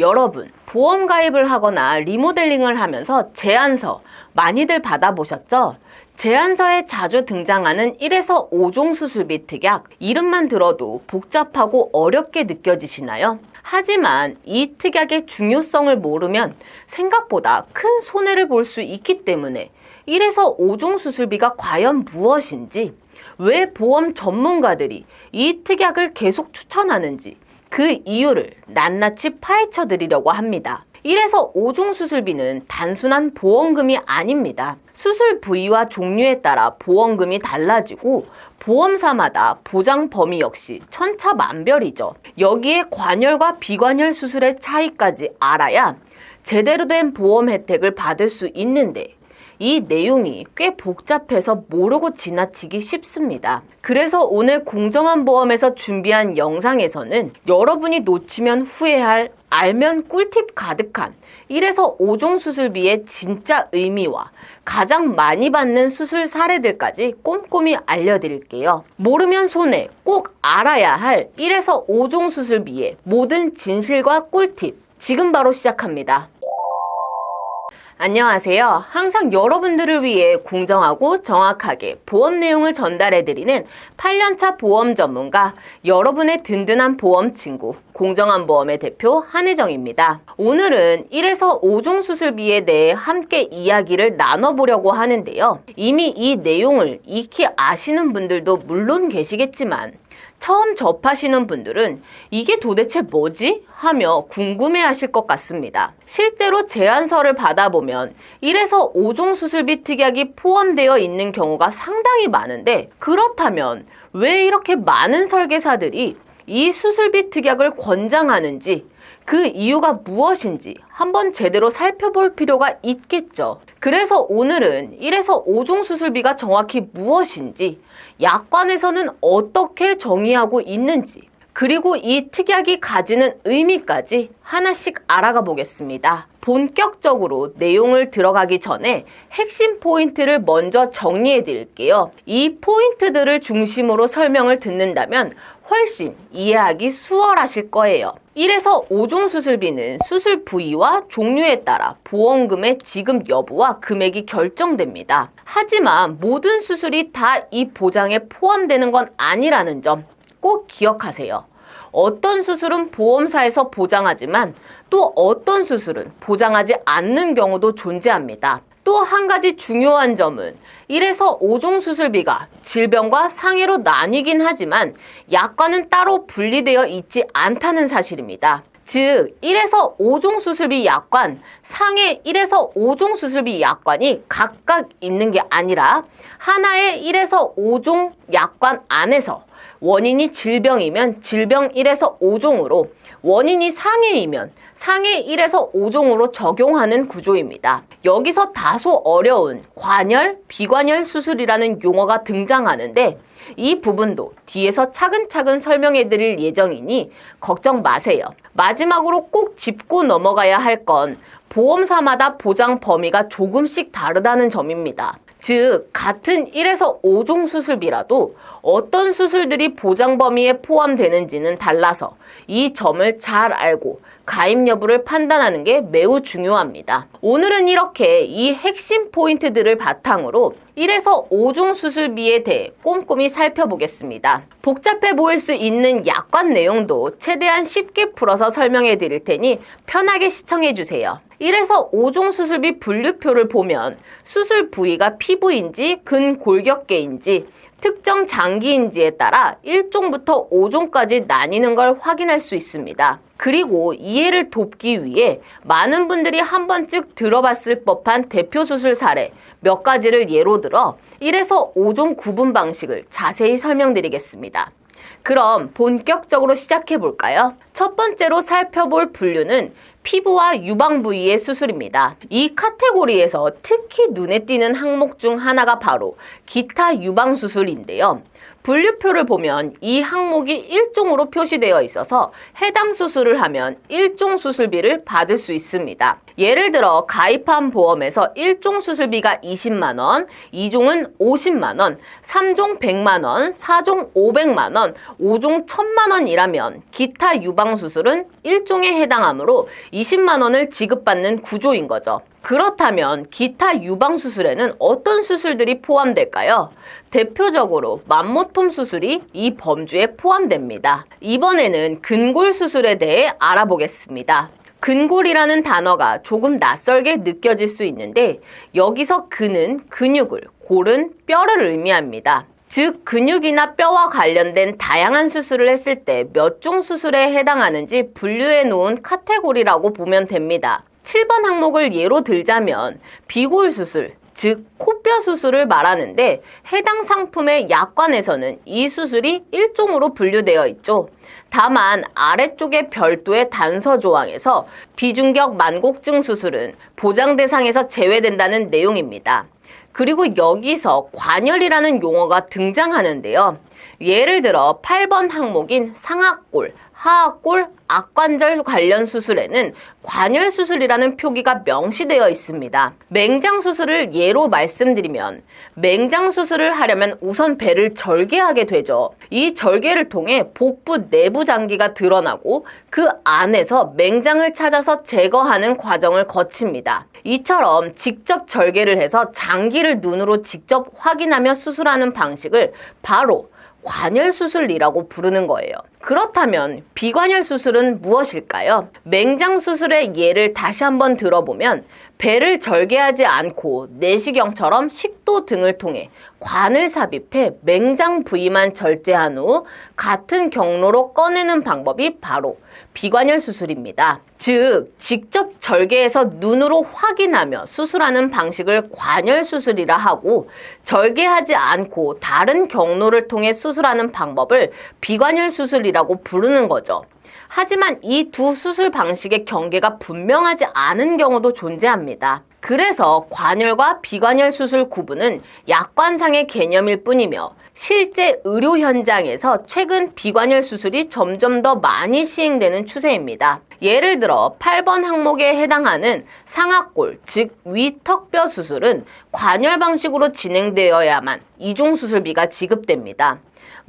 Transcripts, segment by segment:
여러분, 보험 가입을 하거나 리모델링을 하면서 제안서 많이들 받아보셨죠? 제안서에 자주 등장하는 1에서 5종 수술비 특약, 이름만 들어도 복잡하고 어렵게 느껴지시나요? 하지만 이 특약의 중요성을 모르면 생각보다 큰 손해를 볼 수 있기 때문에 1에서 5종 수술비가 과연 무엇인지, 왜 보험 전문가들이 이 특약을 계속 추천하는지, 그 이유를 낱낱이 파헤쳐 드리려고 합니다. 1에서 5종 수술비는 단순한 보험금이 아닙니다. 수술 부위와 종류에 따라 보험금이 달라지고 보험사마다 보장 범위 역시 천차만별이죠. 여기에 관열과 비관열 수술의 차이까지 알아야 제대로 된 보험 혜택을 받을 수 있는데 이 내용이 꽤 복잡해서 모르고 지나치기 쉽습니다. 그래서 오늘 공정한 보험에서 준비한 영상에서는 여러분이 놓치면 후회할 알면 꿀팁 가득한 1에서 5종 수술비의 진짜 의미와 가장 많이 받는 수술 사례들까지 꼼꼼히 알려드릴게요. 모르면 손해 꼭 알아야 할 1에서 5종 수술비의 모든 진실과 꿀팁 지금 바로 시작합니다. 안녕하세요. 항상 여러분들을 위해 공정하고 정확하게 보험 내용을 전달해드리는 8년차 보험 전문가, 여러분의 든든한 보험 친구, 공정한 보험의 대표 한혜정입니다. 오늘은 1에서 5종 수술비에 대해 함께 이야기를 나눠보려고 하는데요. 이미 이 내용을 익히 아시는 분들도 물론 계시겠지만, 처음 접하시는 분들은 이게 도대체 뭐지? 하며 궁금해 하실 것 같습니다. 실제로 제안서를 받아보면 1에서 5종 수술비 특약이 포함되어 있는 경우가 상당히 많은데 그렇다면 왜 이렇게 많은 설계사들이 이 수술비 특약을 권장하는지 그 이유가 무엇인지 한번 제대로 살펴볼 필요가 있겠죠. 그래서 오늘은 1에서 5종 수술비가 정확히 무엇인지, 약관에서는 어떻게 정의하고 있는지, 그리고 이 특약이 가지는 의미까지 하나씩 알아가 보겠습니다. 본격적으로 내용을 들어가기 전에 핵심 포인트를 먼저 정리해 드릴게요. 이 포인트들을 중심으로 설명을 듣는다면 훨씬 이해하기 수월하실 거예요. 1에서 5종 수술비는 수술 부위와 종류에 따라 보험금의 지급 여부와 금액이 결정됩니다. 하지만 모든 수술이 다 이 보장에 포함되는 건 아니라는 점 꼭 기억하세요. 어떤 수술은 보험사에서 보장하지만 또 어떤 수술은 보장하지 않는 경우도 존재합니다. 또한 가지 중요한 점은 1에서 5종 수술비가 질병과 상해로 나뉘긴 하지만 약관은 따로 분리되어 있지 않다는 사실입니다. 즉 1에서 5종 수술비 약관, 상해 1에서 5종 수술비 약관이 각각 있는 게 아니라 하나의 1에서 5종 약관 안에서 원인이 질병이면 질병 1에서 5종으로 원인이 상해이면 상해 1에서 5종으로 적용하는 구조입니다. 여기서 다소 어려운 관열, 비관열 수술이라는 용어가 등장하는데 이 부분도 뒤에서 차근차근 설명해 드릴 예정이니 걱정 마세요. 마지막으로 꼭 짚고 넘어가야 할 건 보험사마다 보장 범위가 조금씩 다르다는 점입니다. 즉, 같은 1에서 5종 수술비라도 어떤 수술들이 보장 범위에 포함되는지는 달라서 이 점을 잘 알고 가입 여부를 판단하는 게 매우 중요합니다. 오늘은 이렇게 이 핵심 포인트들을 바탕으로 1에서 5종 수술비에 대해 꼼꼼히 살펴보겠습니다. 복잡해 보일 수 있는 약관 내용도 최대한 쉽게 풀어서 설명해 드릴 테니 편하게 시청해 주세요. 1에서 5종 수술비 분류표를 보면 수술 부위가 피부인지 근골격계인지 특정 장기인지에 따라 1종부터 5종까지 나뉘는 걸 확인할 수 있습니다. 그리고 이해를 돕기 위해 많은 분들이 한 번쯤 들어봤을 법한 대표 수술 사례 몇 가지를 예로 들어 1에서 5종 구분 방식을 자세히 설명드리겠습니다. 그럼 본격적으로 시작해 볼까요? 첫 번째로 살펴볼 분류는 피부와 유방 부위의 수술입니다. 이 카테고리에서 특히 눈에 띄는 항목 중 하나가 바로 기타 유방 수술인데요. 분류표를 보면 이 항목이 1종으로 표시되어 있어서 해당 수술을 하면 1종 수술비를 받을 수 있습니다. 예를 들어 가입한 보험에서 1종 수술비가 20만 원, 2종은 50만 원, 3종 100만 원, 4종 500만 원, 5종 1000만 원이라면 기타 유방 수술은 1종에 해당하므로 20만 원을 지급받는 구조인 거죠. 그렇다면 기타 유방 수술에는 어떤 수술들이 포함될까요? 대표적으로 맘모톰 수술이 이 범주에 포함됩니다. 이번에는 근골 수술에 대해 알아보겠습니다. 근골이라는 단어가 조금 낯설게 느껴질 수 있는데 여기서 근은 근육을, 골은 뼈를 의미합니다. 즉 근육이나 뼈와 관련된 다양한 수술을 했을 때 몇 종 수술에 해당하는지 분류해 놓은 카테고리라고 보면 됩니다. 7번 항목을 예로 들자면 비골 수술, 즉 코뼈 수술을 말하는데 해당 상품의 약관에서는 이 수술이 일종으로 분류되어 있죠. 다만 아래쪽에 별도의 단서 조항에서 비중격 만곡증 수술은 보장 대상에서 제외된다는 내용입니다. 그리고 여기서 관열이라는 용어가 등장하는데요. 예를 들어 8번 항목인 상악골, 하악골, 악관절 관련 수술에는 관열 수술이라는 표기가 명시되어 있습니다. 맹장 수술을 예로 말씀드리면 맹장 수술을 하려면 우선 배를 절개하게 되죠. 이 절개를 통해 복부 내부 장기가 드러나고 그 안에서 맹장을 찾아서 제거하는 과정을 거칩니다. 이처럼 직접 절개를 해서 장기를 눈으로 직접 확인하며 수술하는 방식을 바로 관열 수술이라고 부르는 거예요. 그렇다면 비관열 수술은 무엇일까요? 맹장 수술의 예를 다시 한번 들어보면 배를 절개하지 않고 내시경처럼 식도 등을 통해 관을 삽입해 맹장 부위만 절제한 후 같은 경로로 꺼내는 방법이 바로 비관열 수술입니다. 즉, 직접 절개해서 눈으로 확인하며 수술하는 방식을 관열 수술이라 하고 절개하지 않고 다른 경로를 통해 수술하는 방법을 비관열 수술이라고 부르는 거죠. 하지만 이 두 수술 방식의 경계가 분명하지 않은 경우도 존재합니다. 그래서 관열과 비관열 수술 구분은 약관상의 개념일 뿐이며 실제 의료 현장에서 최근 비관열 수술이 점점 더 많이 시행되는 추세입니다. 예를 들어 8번 항목에 해당하는 상악골, 즉 위턱뼈 수술은 관열 방식으로 진행되어야만 이종 수술비가 지급됩니다.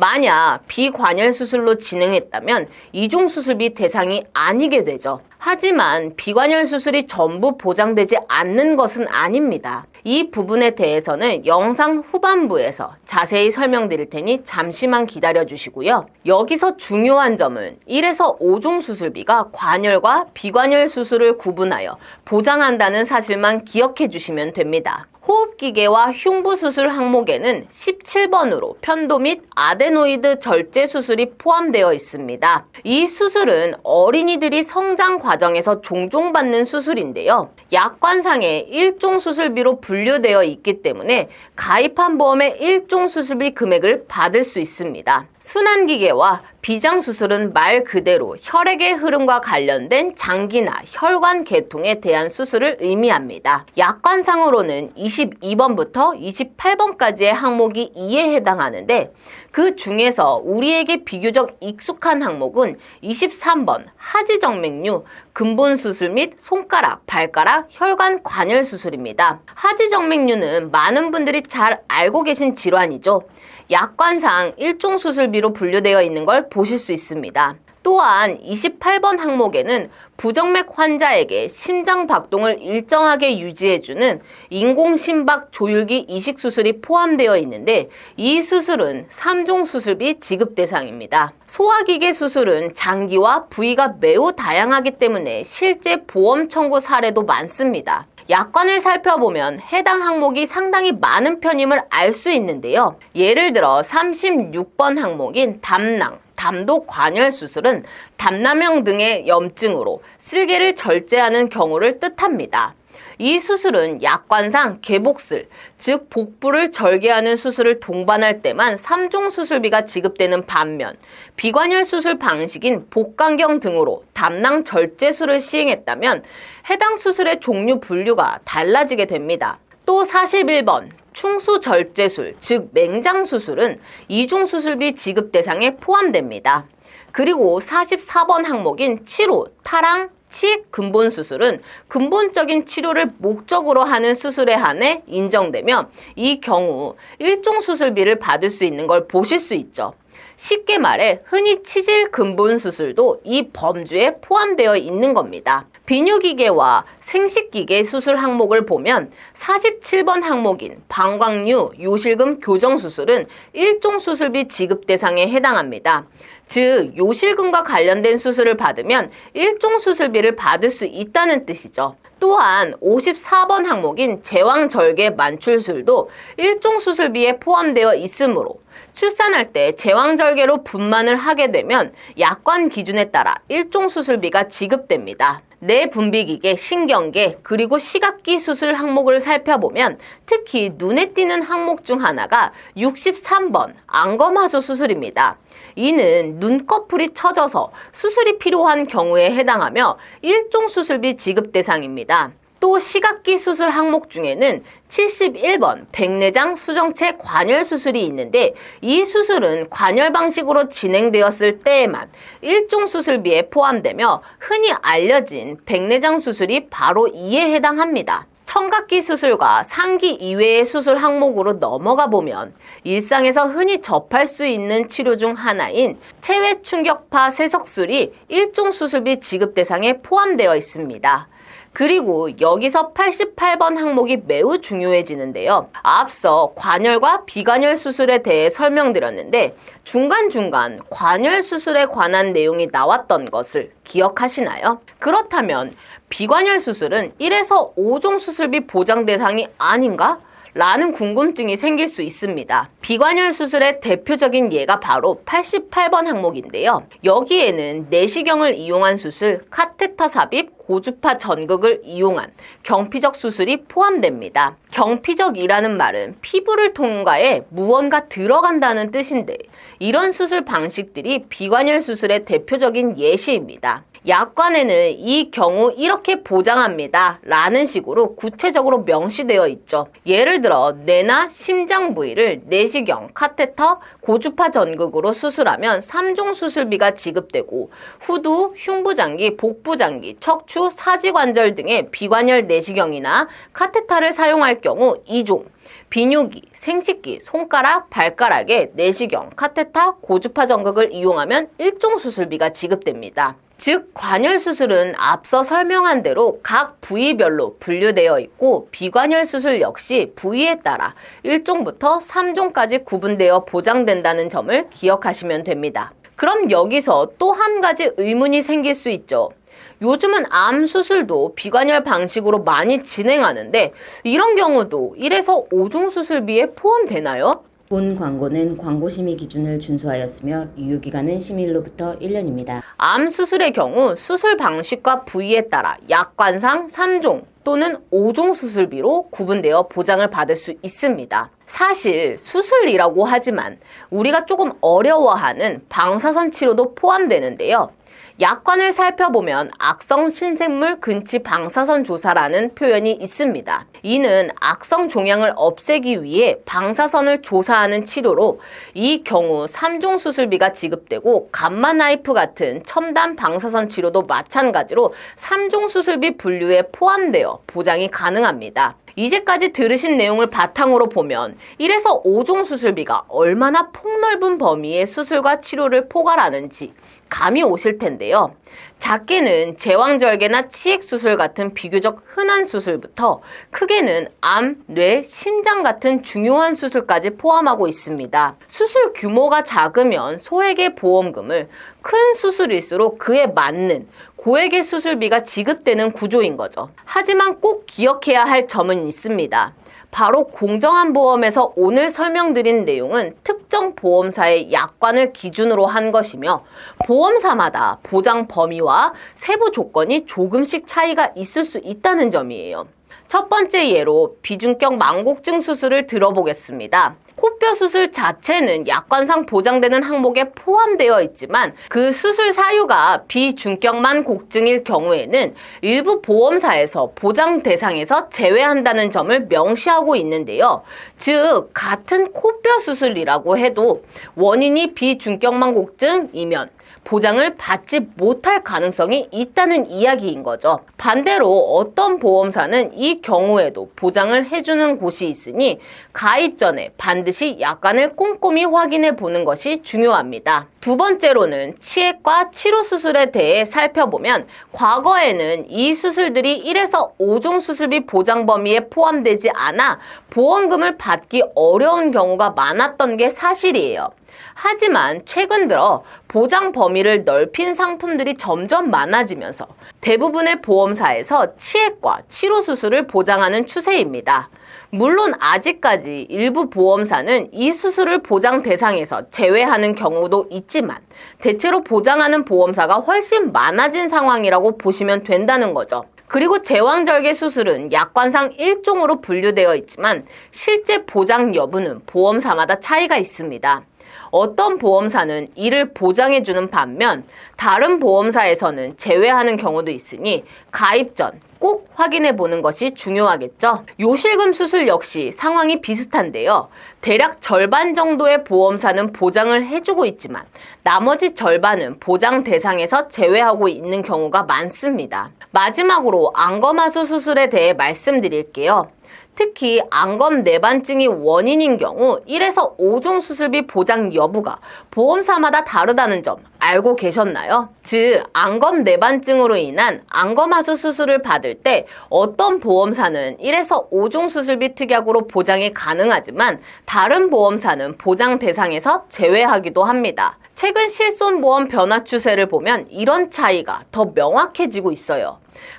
만약 비관열 수술로 진행했다면 이종 수술비 대상이 아니게 되죠. 하지만 비관열 수술이 전부 보장되지 않는 것은 아닙니다. 이 부분에 대해서는 영상 후반부에서 자세히 설명드릴 테니 잠시만 기다려 주시고요. 여기서 중요한 점은 1에서 5종 수술비가 관열과 비관열 수술을 구분하여 보장한다는 사실만 기억해 주시면 됩니다. 호흡기계와 흉부 수술 항목에는 17번으로 편도 및 아데노이드 절제 수술이 포함되어 있습니다. 이 수술은 어린이들이 성장 과정에서 종종 받는 수술인데요. 약관상에 1종 수술비로 분류되어 있기 때문에 가입한 보험의 1종 수술비 금액을 받을 수 있습니다. 순환기계와 비장수술은 말 그대로 혈액의 흐름과 관련된 장기나 혈관 계통에 대한 수술을 의미합니다. 약관상으로는 22번부터 28번까지의 항목이 이에 해당하는데 그 중에서 우리에게 비교적 익숙한 항목은 23번 하지정맥류 근본 수술 및 손가락, 발가락, 혈관 관열 수술입니다. 하지정맥류는 많은 분들이 잘 알고 계신 질환이죠. 약관상 일종 수술비로 분류되어 있는 걸 보실 수 있습니다. 또한 28번 항목에는 부정맥 환자에게 심장 박동을 일정하게 유지해주는 인공심박 조율기 이식 수술이 포함되어 있는데 이 수술은 3종 수술비 지급 대상입니다. 소화기계 수술은 장기와 부위가 매우 다양하기 때문에 실제 보험 청구 사례도 많습니다. 약관을 살펴보면 해당 항목이 상당히 많은 편임을 알 수 있는데요. 예를 들어 36번 항목인 담낭, 담도 관열 수술은 담남형 등의 염증으로 쓸개를 절제하는 경우를 뜻합니다. 이 수술은 약관상 개복술, 즉 복부를 절개하는 수술을 동반할 때만 3종 수술비가 지급되는 반면 비관열 수술 방식인 복강경 등으로 담낭 절제술을 시행했다면 해당 수술의 종류 분류가 달라지게 됩니다. 또 41번 충수절제술, 즉 맹장수술은 이중 수술비 지급 대상에 포함됩니다. 그리고 44번 항목인 치료, 타랑, 치익 근본 수술은 근본적인 치료를 목적으로 하는 수술에 한해 인정되며 이 경우 일종 수술비를 받을 수 있는 걸 보실 수 있죠. 쉽게 말해 흔히 치질 근본 수술도 이 범주에 포함되어 있는 겁니다. 비뇨기계와 생식기계 수술 항목을 보면 47번 항목인 방광류 요실금 교정 수술은 일종 수술비 지급 대상에 해당합니다. 즉 요실금과 관련된 수술을 받으면 일종 수술비를 받을 수 있다는 뜻이죠. 또한 54번 항목인 제왕절개 만출술도 일종 수술비에 포함되어 있으므로 출산할 때 제왕절개로 분만을 하게 되면 약관 기준에 따라 일종 수술비가 지급됩니다. 뇌분비기계, 신경계, 그리고 시각기 수술 항목을 살펴보면 특히 눈에 띄는 항목 중 하나가 63번 안검하수 수술입니다. 이는 눈꺼풀이 처져서 수술이 필요한 경우에 해당하며 일종 수술비 지급 대상입니다. 또 시각기 수술 항목 중에는 71번 백내장 수정체 관열 수술이 있는데 이 수술은 관열 방식으로 진행되었을 때에만 일종 수술비에 포함되며 흔히 알려진 백내장 수술이 바로 이에 해당합니다. 청각기 수술과 상기 이외의 수술 항목으로 넘어가 보면 일상에서 흔히 접할 수 있는 치료 중 하나인 체외 충격파 세석술이 일종 수술비 지급 대상에 포함되어 있습니다. 그리고 여기서 88번 항목이 매우 중요해지는데요. 앞서 관열과 비관열 수술에 대해 설명드렸는데 중간중간 관열 수술에 관한 내용이 나왔던 것을 기억하시나요? 그렇다면 비관열 수술은 1에서 5종 수술비 보장 대상이 아닌가? 라는 궁금증이 생길 수 있습니다. 비관열 수술의 대표적인 예가 바로 88번 항목인데요. 여기에는 내시경을 이용한 수술, 카테터 삽입, 고주파 전극을 이용한 경피적 수술이 포함됩니다. 경피적이라는 말은 피부를 통과해 무언가 들어간다는 뜻인데 이런 수술 방식들이 비관열 수술의 대표적인 예시입니다. 약관에는 이 경우 이렇게 보장합니다. 라는 식으로 구체적으로 명시되어 있죠. 예를 들어 뇌나 심장 부위를 내시경, 카테터, 고주파 전극으로 수술하면 3종 수술비가 지급되고 후두, 흉부장기, 복부장기, 척추, 사지관절 등의 비관열 내시경이나 카테터를 사용할 경우 2종, 비뇨기, 생식기, 손가락, 발가락에 내시경, 카테터, 고주파 전극을 이용하면 일종 수술비가 지급됩니다. 즉 관열 수술은 앞서 설명한 대로 각 부위별로 분류되어 있고 비관열 수술 역시 부위에 따라 1종부터 3종까지 구분되어 보장된다는 점을 기억하시면 됩니다. 그럼 여기서 또 한 가지 의문이 생길 수 있죠. 요즘은 암 수술도 비관열 방식으로 많이 진행하는데 이런 경우도 1에서 5종 수술비에 포함되나요? 본 광고는 광고심의 기준을 준수하였으며 유효기간은 심의일로부터 1년입니다. 암 수술의 경우 수술 방식과 부위에 따라 약관상 3종 또는 5종 수술비로 구분되어 보장을 받을 수 있습니다. 사실 수술이라고 하지만 우리가 조금 어려워하는 방사선 치료도 포함되는데요. 약관을 살펴보면 악성 신생물 근치 방사선 조사라는 표현이 있습니다. 이는 악성 종양을 없애기 위해 방사선을 조사하는 치료로 이 경우 3종 수술비가 지급되고 감마 나이프 같은 첨단 방사선 치료도 마찬가지로 3종 수술비 분류에 포함되어 보장이 가능합니다. 이제까지 들으신 내용을 바탕으로 보면 1에서 5종 수술비가 얼마나 폭넓은 범위의 수술과 치료를 포괄하는지 감이 오실 텐데요. 작게는 제왕절개나 치액 수술 같은 비교적 흔한 수술부터 크게는 암, 뇌, 심장 같은 중요한 수술까지 포함하고 있습니다. 수술 규모가 작으면 소액의 보험금을 큰 수술일수록 그에 맞는 고액의 수술비가 지급되는 구조인 거죠. 하지만 꼭 기억해야 할 점은 있습니다. 바로 공정한 보험에서 오늘 설명드린 내용은 특정 보험사의 약관을 기준으로 한 것이며 보험사마다 보장 범위와 세부 조건이 조금씩 차이가 있을 수 있다는 점이에요. 첫 번째 예로 비중격 망곡증 수술을 들어보겠습니다. 코뼈 수술 자체는 약관상 보장되는 항목에 포함되어 있지만 그 수술 사유가 비중격만 곡증일 경우에는 일부 보험사에서 보장 대상에서 제외한다는 점을 명시하고 있는데요. 즉 같은 코뼈 수술이라고 해도 원인이 비중격만 곡증이면 보장을 받지 못할 가능성이 있다는 이야기인 거죠. 반대로 어떤 보험사는 이 경우에도 보장을 해주는 곳이 있으니 가입 전에 반드시 약관을 꼼꼼히 확인해 보는 것이 중요합니다. 두 번째로는 치액과 치료 수술에 대해 살펴보면 과거에는 이 수술들이 1에서 5종 수술비 보장 범위에 포함되지 않아 보험금을 받기 어려운 경우가 많았던 게 사실이에요. 하지만 최근 들어 보장 범위를 넓힌 상품들이 점점 많아지면서 대부분의 보험사에서 치액과 치료 수술을 보장하는 추세입니다. 물론 아직까지 일부 보험사는 이 수술을 보장 대상에서 제외하는 경우도 있지만 대체로 보장하는 보험사가 훨씬 많아진 상황이라고 보시면 된다는 거죠. 그리고 제왕절개 수술은 약관상 1종으로 분류되어 있지만 실제 보장 여부는 보험사마다 차이가 있습니다. 어떤 보험사는 이를 보장해주는 반면 다른 보험사에서는 제외하는 경우도 있으니 가입 전 꼭 확인해 보는 것이 중요하겠죠. 요실금 수술 역시 상황이 비슷한데요. 대략 절반 정도의 보험사는 보장을 해주고 있지만 나머지 절반은 보장 대상에서 제외하고 있는 경우가 많습니다. 마지막으로 안검하수 수술에 대해 말씀드릴게요. 특히 안검 내반증이 원인인 경우 1에서 5종 수술비 보장 여부가 보험사마다 다르다는 점 알고 계셨나요? 즉, 안검 내반증으로 인한 안검하수 수술을 받을 때 어떤 보험사는 1에서 5종 수술비 특약으로 보장이 가능하지만 다른 보험사는 보장 대상에서 제외하기도 합니다. 최근 실손보험 변화 추세를 보면 이런 차이가 더 명확해지고 있어요.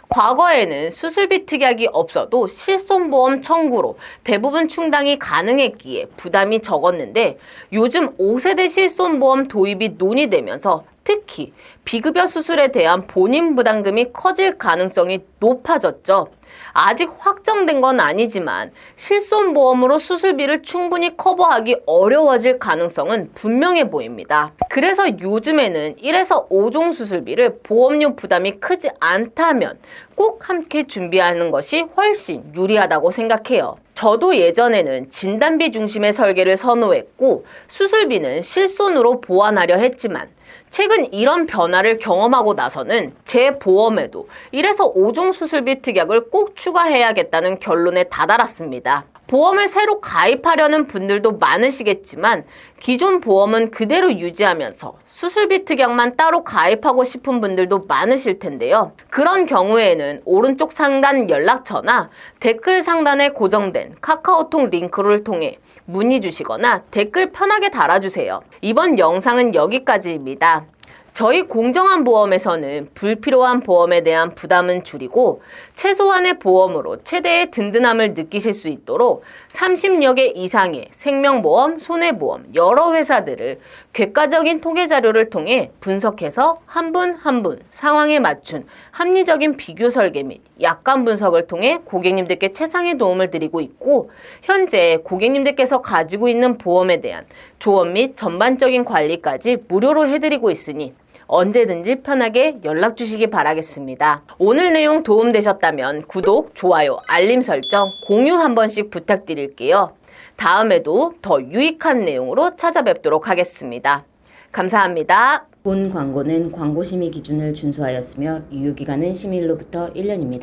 과거에는 수술비 특약이 없어도 실손보험 청구로 대부분 충당이 가능했기에 부담이 적었는데 요즘 5세대 실손보험 도입이 논의되면서 특히 비급여 수술에 대한 본인 부담금이 커질 가능성이 높아졌죠. 아직 확정된 건 아니지만 실손보험으로 수술비를 충분히 커버하기 어려워질 가능성은 분명해 보입니다. 그래서 요즘에는 1에서 5종 수술비를 보험료 부담이 크지 않다면 꼭 함께 준비하는 것이 훨씬 유리하다고 생각해요. 저도 예전에는 진단비 중심의 설계를 선호했고 수술비는 실손으로 보완하려 했지만 최근 이런 변화를 경험하고 나서는 제 보험에도 1에서 5종 수술비 특약을 꼭 추가해야겠다는 결론에 다다랐습니다. 보험을 새로 가입하려는 분들도 많으시겠지만 기존 보험은 그대로 유지하면서 수술비 특약만 따로 가입하고 싶은 분들도 많으실 텐데요. 그런 경우에는 오른쪽 상단 연락처나 댓글 상단에 고정된 카카오톡 링크를 통해 문의 주시거나 댓글 편하게 달아주세요. 이번 영상은 여기까지입니다. 저희 공정한 보험에서는 불필요한 보험에 대한 부담은 줄이고 최소한의 보험으로 최대의 든든함을 느끼실 수 있도록 30여 개 이상의 생명보험, 손해보험, 여러 회사들을 객관적인 통계 자료를 통해 분석해서 한 분 한 분 상황에 맞춘 합리적인 비교 설계 및 약관 분석을 통해 고객님들께 최상의 도움을 드리고 있고 현재 고객님들께서 가지고 있는 보험에 대한 조언 및 전반적인 관리까지 무료로 해드리고 있으니 언제든지 편하게 연락 주시기 바라겠습니다. 오늘 내용 도움되셨다면 구독, 좋아요, 알림 설정, 공유 한 번씩 부탁드릴게요. 다음에도 더 유익한 내용으로 찾아뵙도록 하겠습니다. 감사합니다. 본 광고는 광고 심의 기준을 준수하였으며 유효기간은 심의일로부터 1년입니다.